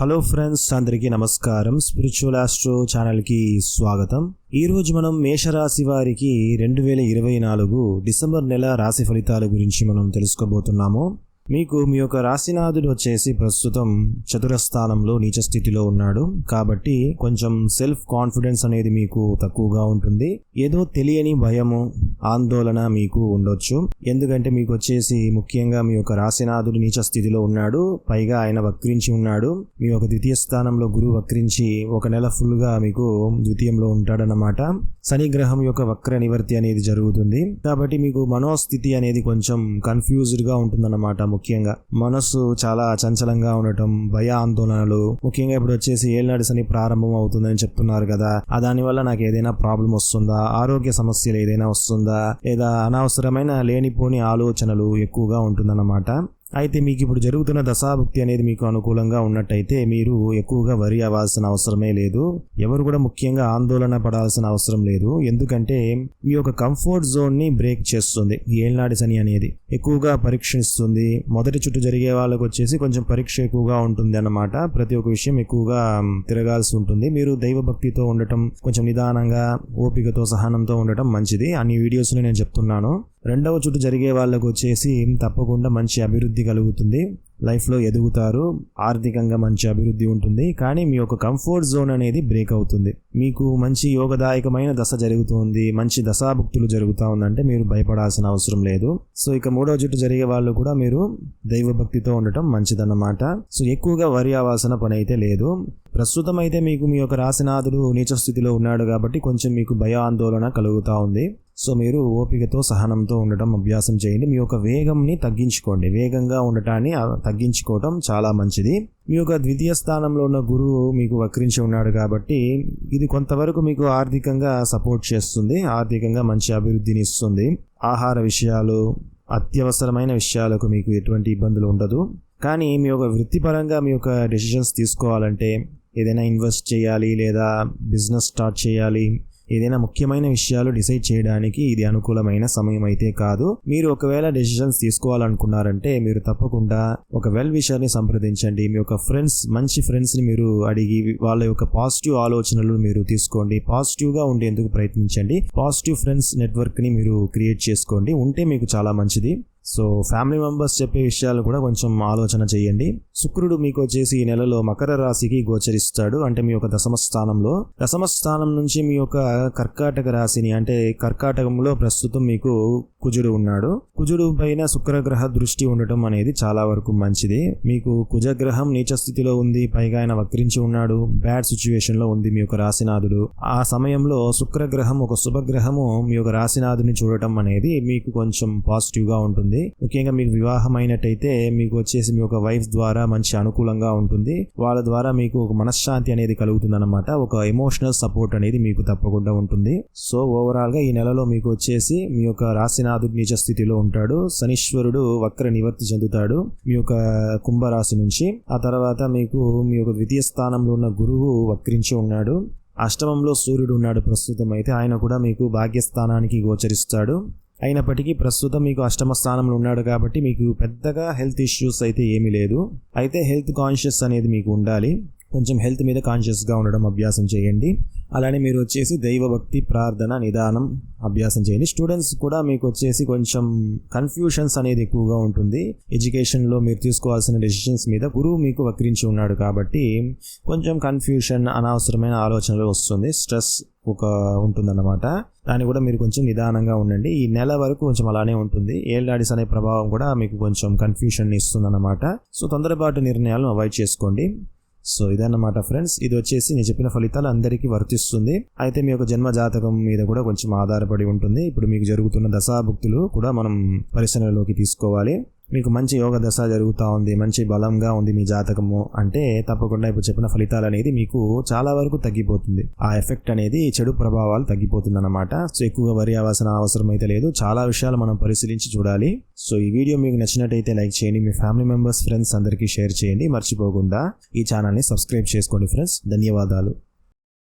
Hello friends అందరికీ నమస్కారం. Spiritual astro ఛానల్కి స్వాగతం. ఈ రోజు మనం మేషరాశి వారికి రెండు వేల ఇరవై నాలుగు డిసెంబర్ నెల రాశి ఫలితాల గురించి మనం తెలుసుకోబోతున్నాము. మీకు మీ యొక్క రాశినాథుడు వచ్చేసి ప్రస్తుతం చతురస్థానంలో నీచ స్థితిలో ఉన్నాడు. కాబట్టి కొంచెం సెల్ఫ్ కాన్ఫిడెన్స్ అనేది మీకు తక్కువగా ఉంటుంది. ఏదో తెలియని భయము ఆందోళన మీకు ఉండొచ్చు. ఎందుకంటే మీకు వచ్చేసి ముఖ్యంగా మీ యొక్క రాశినాథుడు నీచ స్థితిలో ఉన్నాడు. పైగా ఆయన వక్రించి ఉన్నాడు. మీ యొక్క ద్వితీయ స్థానంలో గురువు వక్రించి ఒక నెల ఫుల్గా మీకు ద్వితీయంలో ఉంటాడనమాట శనిగ్రహం యొక్క వక్ర నివర్తి అనేది జరుగుతుంది. కాబట్టి మీకు మనోస్థితి అనేది కొంచెం కన్ఫ్యూజ్డ్గా ఉంటుందన్నమాట ముఖ్యంగా. మనస్సు చాలా చంచలంగా ఉండటం భయ ఆందోళనలు ముఖ్యంగా ఇప్పుడు వచ్చేసి ఏళ్ళనాడు శని ప్రారంభం అవుతుందని చెప్తున్నారు కదా. ఆ దానివల్ల నాకు ఏదైనా ప్రాబ్లం వస్తుందా? ఆరోగ్య సమస్యలు ఏదైనా వస్తుందా? లేదా అనవసరమైన లేనిపోని ఆలోచనలు ఎక్కువగా ఉంటుందన్నమాట. అయితే మీకు ఇప్పుడు జరుగుతున్న దశాభుక్తి అనేది మీకు అనుకూలంగా ఉన్నట్టయితే మీరు ఎక్కువగా వరి అవ్వాల్సిన అవసరమే లేదు. ఎవరు కూడా ముఖ్యంగా ఆందోళన పడాల్సిన అవసరం లేదు. ఎందుకంటే మీ యొక్క కంఫర్ట్ జోన్ని బ్రేక్ చేస్తుంది ఏళ్నాడి శని అనేది. ఎక్కువగా పరీక్షిస్తుంది మొదటి చుట్టూ జరిగే వాళ్ళకి వచ్చేసి కొంచెం పరీక్ష ఎక్కువగా ఉంటుంది అన్నమాట. ప్రతి ఒక్క విషయం ఎక్కువగా తిరగాల్సి ఉంటుంది. మీరు దైవభక్తితో ఉండటం కొంచెం నిదానంగా ఓపికతో సహనంతో ఉండటం మంచిది. అన్ని వీడియోస్లో నేను చెప్తున్నాను. రెండవ చుట్టూ జరిగే వాళ్ళకు వచ్చేసి తప్పకుండా మంచి అభివృద్ధి కలుగుతుంది. లైఫ్లో ఎదుగుతారు. ఆర్థికంగా మంచి అభివృద్ధి ఉంటుంది. కానీ మీ యొక్క కంఫర్ట్ జోన్ అనేది బ్రేక్ అవుతుంది. మీకు మంచి యోగదాయకమైన దశ జరుగుతుంది. మంచి దశాభుక్తులు జరుగుతూ ఉందంటే మీరు భయపడాల్సిన అవసరం లేదు. సో ఇక మూడవ జుట్టు జరిగే వాళ్ళు కూడా మీరు దైవభక్తితో ఉండటం మంచిదన్నమాట. సో ఎక్కువగా వరి అవ్వాల్సిన పని అయితే లేదు. ప్రస్తుతం అయితే మీకు మీ యొక్క రాశినాథుడు నీచ స్థితిలో ఉన్నాడు కాబట్టి కొంచెం మీకు భయ ఆందోళన కలుగుతూ ఉంది. సో మీరు ఓపికతో సహనంతో ఉండటం అభ్యాసం చేయండి. మీ యొక్క వేగంని తగ్గించుకోండి. వేగంగా ఉండటాన్ని తగ్గించుకోవటం చాలా మంచిది. మీ యొక్క ద్వితీయ స్థానంలో ఉన్న గురువు మీకు వక్రించి ఉన్నాడు కాబట్టి ఇది కొంతవరకు మీకు ఆర్థికంగా సపోర్ట్ చేస్తుంది. ఆర్థికంగా మంచి అభివృద్ధిని ఇస్తుంది. ఆహార విషయాలు అత్యవసరమైన విషయాలకు మీకు ఎటువంటి ఇబ్బందులు ఉండదు. కానీ మీ యొక్క వృత్తిపరంగా మీ యొక్క డెసిషన్స్ తీసుకోవాలంటే ఏదైనా ఇన్వెస్ట్ చేయాలి లేదా బిజినెస్ స్టార్ట్ చేయాలి ఏదైనా ముఖ్యమైన విషయాలు డిసైడ్ చేయడానికి ఇది అనుకూలమైన సమయం అయితే కాదు. మీరు ఒకవేళ డెసిషన్స్ తీసుకోవాలనుకున్నారంటే మీరు తప్పకుండా ఒక వెల్ విషయాన్ని సంప్రదించండి. మీ యొక్క ఫ్రెండ్స్ మంచి ఫ్రెండ్స్ని మీరు అడిగి వాళ్ళ యొక్క పాజిటివ్ ఆలోచనలు మీరు తీసుకోండి. పాజిటివ్గా ఉండేందుకు ప్రయత్నించండి. పాజిటివ్ ఫ్రెండ్స్ నెట్వర్క్ని మీరు క్రియేట్ చేసుకోండి. ఉంటే మీకు చాలా మంచిది. సో ఫ్యామిలీ మెంబర్స్ చెప్పే విషయాలు కూడా కొంచెం ఆలోచన చేయండి. శుక్రుడు మీకు వచ్చేసి ఈ నెలలో మకర రాశికి గోచరిస్తాడు. అంటే మీ యొక్క దశమ స్థానంలో. దశమ స్థానం నుంచి మీ యొక్క కర్కాటక రాశిని అంటే కర్కాటకంలో ప్రస్తుతం మీకు కుజుడు ఉన్నాడు. కుజుడు పైన శుక్రగ్రహ దృష్టి ఉండటం అనేది చాలా వరకు మంచిది. మీకు కుజగ్రహం నీచ స్థితిలో ఉంది పైగా ఆయన వక్రించి ఉన్నాడు బ్యాడ్ సిచ్యువేషన్లో ఉంది మీ యొక్క రాశినాథుడు. ఆ సమయంలో శుక్రగ్రహం ఒక శుభగ్రహము మీ యొక్క రాశినాథుని చూడటం అనేది మీకు కొంచెం పాజిటివ్గా ఉంటుంది. ముఖ్యంగా మీకు వివాహం అయినట్టయితే మీకు వచ్చేసి మీ యొక్క వైఫ్ ద్వారా మంచి అనుకూలంగా ఉంటుంది. వాళ్ళ ద్వారా మీకు ఒక మనశ్శాంతి అనేది కలుగుతుంది అనమాట ఒక ఎమోషనల్ సపోర్ట్ అనేది మీకు తప్పకుండా ఉంటుంది. సో ఓవరాల్గా ఈ నెలలో మీకు వచ్చేసి మీ యొక్క రాశినాథుడు నీచ స్థితిలో ఉంటాడు. శనీశ్వరుడు వక్ర నివర్తి చెందుతాడు మీ యొక్క కుంభరాశి నుంచి. ఆ తర్వాత మీకు మీ యొక్క ద్వితీయ స్థానంలో ఉన్న గురువు వక్రించి ఉన్నాడు. అష్టమంలో సూర్యుడు ఉన్నాడు ప్రస్తుతం అయితే. ఆయన కూడా మీకు భాగ్యస్థానానికి గోచరిస్తాడు. అయినప్పటికీ ప్రస్తుతం మీకు అష్టమ స్థానంలో ఉన్నాడు కాబట్టి మీకు పెద్దగా హెల్త్ ఇష్యూస్ అయితే ఏమీ లేదు. అయితే హెల్త్ కాన్షియస్ అనేది మీకు ఉండాలి. కొంచెం హెల్త్ మీద కాన్షియస్గా ఉండడం అభ్యాసం చేయండి. అలానే మీరు వచ్చేసి దైవభక్తి ప్రార్థన నిదానం అభ్యాసం చేయండి. స్టూడెంట్స్ కూడా మీకు వచ్చేసి కొంచెం కన్ఫ్యూషన్స్ అనేది ఎక్కువగా ఉంటుంది. ఎడ్యుకేషన్లో మీరు తీసుకోవాల్సిన డెసిషన్స్ మీద గురువు మీకు వక్రించి ఉన్నాడు కాబట్టి కొంచెం కన్ఫ్యూషన్ అనవసరమైన ఆలోచనలు వస్తుంది. స్ట్రెస్ ఒక ఉంటుందన్నమాట. దాన్ని కూడా మీరు కొంచెం నిదానంగా ఉండండి. ఈ నెల వరకు కొంచెం అలానే ఉంటుంది. ఏల్డాడిస్ అనే ప్రభావం కూడా మీకు కొంచెం కన్ఫ్యూషన్ ఇస్తుందన్నమాట. సో తొందరపాటు నిర్ణయాలను అవాయిడ్ చేసుకోండి. సో ఇదన్నమాట ఫ్రెండ్స్. ఇది వచ్చేసి నేను చెప్పిన ఫలితాలు అందరికీ వర్తిస్తుంది. అయితే మీ యొక్క జన్మ జాతకం మీద కూడా కొంచెం ఆధారపడి ఉంటుంది. ఇప్పుడు మీకు జరుగుతున్న దశాభుక్తులు కూడా మనం పరిశీలనలోకి తీసుకోవాలి. మీకు మంచి యోగ దశ జరుగుతూ ఉంది మంచి బలంగా ఉంది మీ జాతకము అంటే తప్పకుండా ఇప్పుడు చెప్పిన ఫలితాలు అనేది మీకు చాలా వరకు తగ్గిపోతుంది. ఆ ఎఫెక్ట్ అనేది చెడు ప్రభావాలు తగ్గిపోతుంది అనమాట సో ఎక్కువగా వరి అవసరం అవసరం అయితే లేదు. చాలా విషయాలు మనం పరిశీలించి చూడాలి. సో ఈ వీడియో మీకు నచ్చినట్టయితే లైక్ చేయండి. మీ ఫ్యామిలీ మెంబర్స్ ఫ్రెండ్స్ అందరికీ షేర్ చేయండి. మర్చిపోకుండా ఈ ఛానల్ని సబ్స్క్రైబ్ చేసుకోండి ఫ్రెండ్స్. ధన్యవాదాలు.